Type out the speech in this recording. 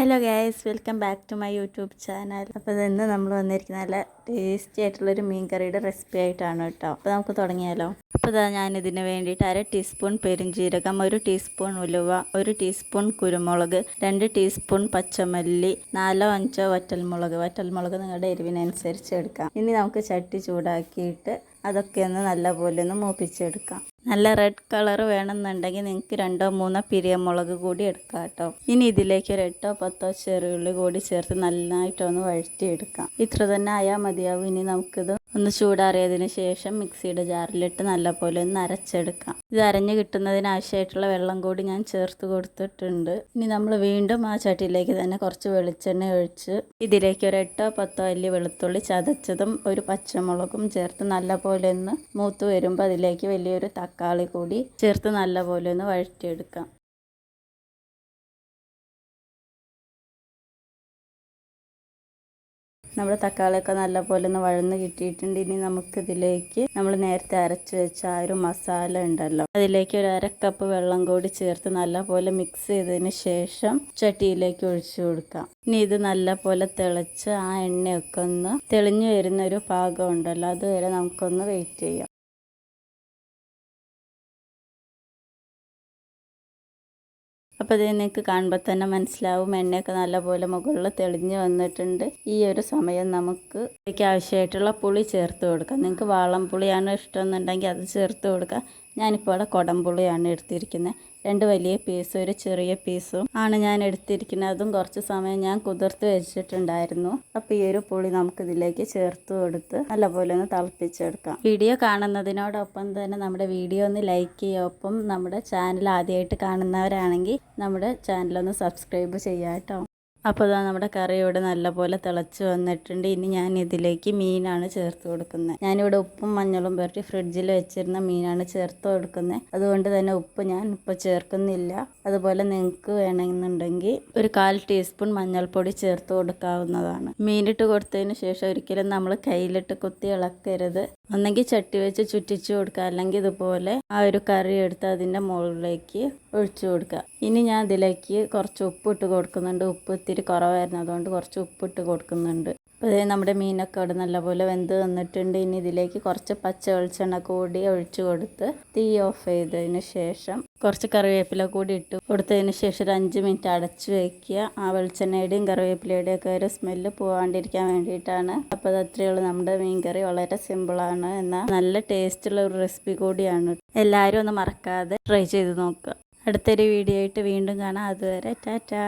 Hello guys welcome back to my YouTube channel. അപ്പോൾ ഇന്ന് നമ്മൾ വന്നിരിക്കുന്ന നല്ല ടേസ്റ്റി ആയിട്ടുള്ളൊരു മീൻ കറിയുടെ റെസിപ്പി ആയിട്ടാണ് കേട്ടോ. അപ്പോൾ നമുക്ക് തുടങ്ങിയാലോ. അപ്പോൾ ഇതാ ഇതിന് വേണ്ടിയിട്ട് അര ടീസ്പൂൺ പെരുംജീരകം ഒരു ടീസ്പൂൺ ഉലുവ ഒരു ടീസ്പൂൺ കുരുമുളക് രണ്ട് ടീസ്പൂൺ പച്ചമല്ലി നാലോ അഞ്ചോ വറ്റൽമുളക്. വറ്റൽമുളക് നിങ്ങളുടെ എരിവിനനുസരിച്ച് എടുക്കാം. ഇനി നമുക്ക് ചട്ടി ചൂടാക്കിയിട്ട് അതൊക്കെ ഒന്ന് നല്ലപോലെ ഒന്ന് മൂപ്പിച്ചെടുക്കാം. നല്ല റെഡ് കളർ വേണമെന്നുണ്ടെങ്കിൽ നിങ്ങൾക്ക് രണ്ടോ മൂന്നോ പിരിയമുളക് കൂടി എടുക്കാം കേട്ടോ. ഇനി ഇതിലേക്ക് ഒരു എട്ടോ പത്തോ ചെറിയുള്ളി കൂടി ചേർത്ത് നന്നായിട്ടൊന്ന് വഴറ്റിയെടുക്കാം. ഇത്ര തന്നെ ആയാൽ മതിയാവും. ഇനി നമുക്കിത് ഒന്ന് ചൂടാറിയതിന് ശേഷം മിക്സിയുടെ ജാറിലിട്ട് നല്ലപോലെ ഒന്ന് അരച്ചെടുക്കാം. ഇത് അരഞ്ഞ് കിട്ടുന്നതിനാവശ്യമായിട്ടുള്ള വെള്ളം കൂടി ഞാൻ ചേർത്ത് കൊടുത്തിട്ടുണ്ട്. ഇനി നമ്മൾ വീണ്ടും ആ ചട്ടിയിലേക്ക് തന്നെ കുറച്ച് വെളിച്ചെണ്ണ ഒഴിച്ച് ഇതിലേക്ക് ഒരു എട്ടോ പത്തോ അല്ലി വെളുത്തുള്ളി ചതച്ചതും ഒരു പച്ചമുളകും ചേർത്ത് നല്ലപോലെ ഒന്ന് മൂത്ത് വരുമ്പോൾ അതിലേക്ക് വലിയൊരു കൂടി ചേർത്ത് നല്ലപോലെ ഒന്ന് വഴറ്റിയെടുക്കാം. നമ്മുടെ തക്കാളിയൊക്കെ നല്ലപോലെ ഒന്ന് വഴന്ന് കിട്ടിയിട്ടുണ്ട്. ഇനി നമുക്കിതിലേക്ക് നമ്മൾ നേരത്തെ അരച്ച് വെച്ച ആ ഒരു മസാല ഉണ്ടല്ലോ അതിലേക്ക് ഒരു അര കപ്പ് വെള്ളം കൂടി ചേർത്ത് നല്ലപോലെ മിക്സ് ചെയ്തതിന് ശേഷം ചട്ടിയിലേക്ക് ഒഴിച്ചു കൊടുക്കാം. ഇനി ഇത് നല്ലപോലെ തിളച്ച് ആ എണ്ണയൊക്കെ ഒന്ന് തെളിഞ്ഞു വരുന്ന ഒരു പാകം ഉണ്ടല്ലോ അതുവരെ നമുക്കൊന്ന് വെയിറ്റ് ചെയ്യാം. അപ്പോൾ ഇത് നിങ്ങൾക്ക് കാണുമ്പോൾ തന്നെ മനസ്സിലാവും. എണ്ണയൊക്കെ നല്ലപോലെ മുകളിൽ തെളിഞ്ഞ് വന്നിട്ടുണ്ട്. ഈ ഒരു സമയം നമുക്ക് ഇതിലേക്ക് ആവശ്യമായിട്ടുള്ള പുളി ചേർത്ത് കൊടുക്കാം. നിങ്ങൾക്ക് വാളം പുളിയാണ് ഇഷ്ടമെന്നുണ്ടെങ്കിൽ അത് ചേർത്ത് കൊടുക്കാം. ഞാനിപ്പോൾ അവിടെ കൊടംപുളിയാണ് എടുത്തിരിക്കുന്നത് രണ്ട് വലിയ പീസും ഒരു ചെറിയ പീസും ആണ് ഞാൻ എടുത്തിരിക്കുന്നത് അതും കുറച്ച് സമയം ഞാൻ കുതിർത്ത് വെച്ചിട്ടുണ്ടായിരുന്നു. അപ്പോൾ ഈ ഒരു പുളി നമുക്കിതിലേക്ക് ചേർത്ത് കൊടുത്ത് നല്ലപോലെ ഒന്ന് തിളപ്പിച്ചെടുക്കാം. വീഡിയോ കാണുന്നതിനോടൊപ്പം തന്നെ നമ്മുടെ വീഡിയോ ഒന്ന് ലൈക്ക് ചെയ്യുക. ഒപ്പം നമ്മുടെ ചാനൽ ആദ്യമായിട്ട് കാണുന്നവരാണെങ്കിൽ നമ്മുടെ ചാനലൊന്ന് സബ്സ്ക്രൈബ് ചെയ്യാം കേട്ടോ അപ്പോൾ ഇതാ നമ്മുടെ കറി ഇവിടെ നല്ലപോലെ തിളച്ച് വന്നിട്ടുണ്ട്. ഇനി ഞാൻ ഇതിലേക്ക് മീനാണ് ചേർത്ത് കൊടുക്കുന്നത്. ഞാനിവിടെ ഉപ്പും മഞ്ഞളും പുരട്ടി ഫ്രിഡ്ജിൽ വെച്ചിരുന്ന മീനാണ് ചേർത്ത് കൊടുക്കുന്നത്. അതുകൊണ്ട് തന്നെ ഉപ്പ് ഞാൻ ഇപ്പോൾ ചേർക്കുന്നില്ല. അതുപോലെ നിങ്ങൾക്ക് വേണമെന്നുണ്ടെങ്കിൽ ഒരു കാൽ ടീസ്പൂൺ മഞ്ഞൾപ്പൊടി ചേർത്ത് കൊടുക്കാവുന്നതാണ്. മീനിട്ട് കൊടുത്തതിന് ശേഷം ഒരിക്കലും നമ്മൾ കയ്യിലിട്ട് കുത്തി ഇളക്കരുത്. ഒന്നെങ്കിൽ ചട്ടി വെച്ച് ചുറ്റിച്ച് കൊടുക്കുക. അല്ലെങ്കിൽ ഇതുപോലെ ആ ഒരു കറി എടുത്ത് അതിന്റെ മുകളിലേക്ക് ഒഴിച്ചു കൊടുക്കുക. ഇനി ഞാൻ ഇതിലേക്ക് കുറച്ച് ഉപ്പ് ഇട്ട് കൊടുക്കുന്നുണ്ട്. ഉപ്പ് ഇത്തിരി കുറവായിരുന്നു. അതുകൊണ്ട് കുറച്ച് ഉപ്പ് ഇട്ട് കൊടുക്കുന്നുണ്ട്. അപ്പോൾ ഇതേ നമ്മുടെ മീനൊക്കെ അവിടെ നല്ലപോലെ വെന്ത് വന്നിട്ടുണ്ട്. ഇനി ഇതിലേക്ക് കുറച്ച് പച്ച വെളിച്ചെണ്ണ കൂടി ഒഴിച്ചു കൊടുത്ത് തീ ഓഫ് ചെയ്തതിന് ശേഷം കുറച്ച് കറിവേപ്പില കൂടി ഇട്ട്. കൊടുത്തതിന് ശേഷം ഒരു അഞ്ച് മിനിറ്റ് അടച്ച് വയ്ക്കുക ആ വെളിച്ചെണ്ണയുടെയും കറിവേപ്പിലയുടെയും ഒക്കെ ഒരു സ്മെല്ല് പോകാണ്ടിരിക്കാൻ വേണ്ടിയിട്ടാണ്. അപ്പോൾ അത് അത്രയുള്ളൂ നമ്മുടെ മീൻ കറി വളരെ സിമ്പിളാണ് എന്നാൽ നല്ല ടേസ്റ്റുള്ള ഒരു റെസിപ്പി കൂടിയാണ്. എല്ലാവരും ഒന്ന് മറക്കാതെ ട്രൈ ചെയ്ത് നോക്കുക. അടുത്തൊരു വീഡിയോ ആയിട്ട് വീണ്ടും കാണാം. അതുവരെ ടാറ്റാ.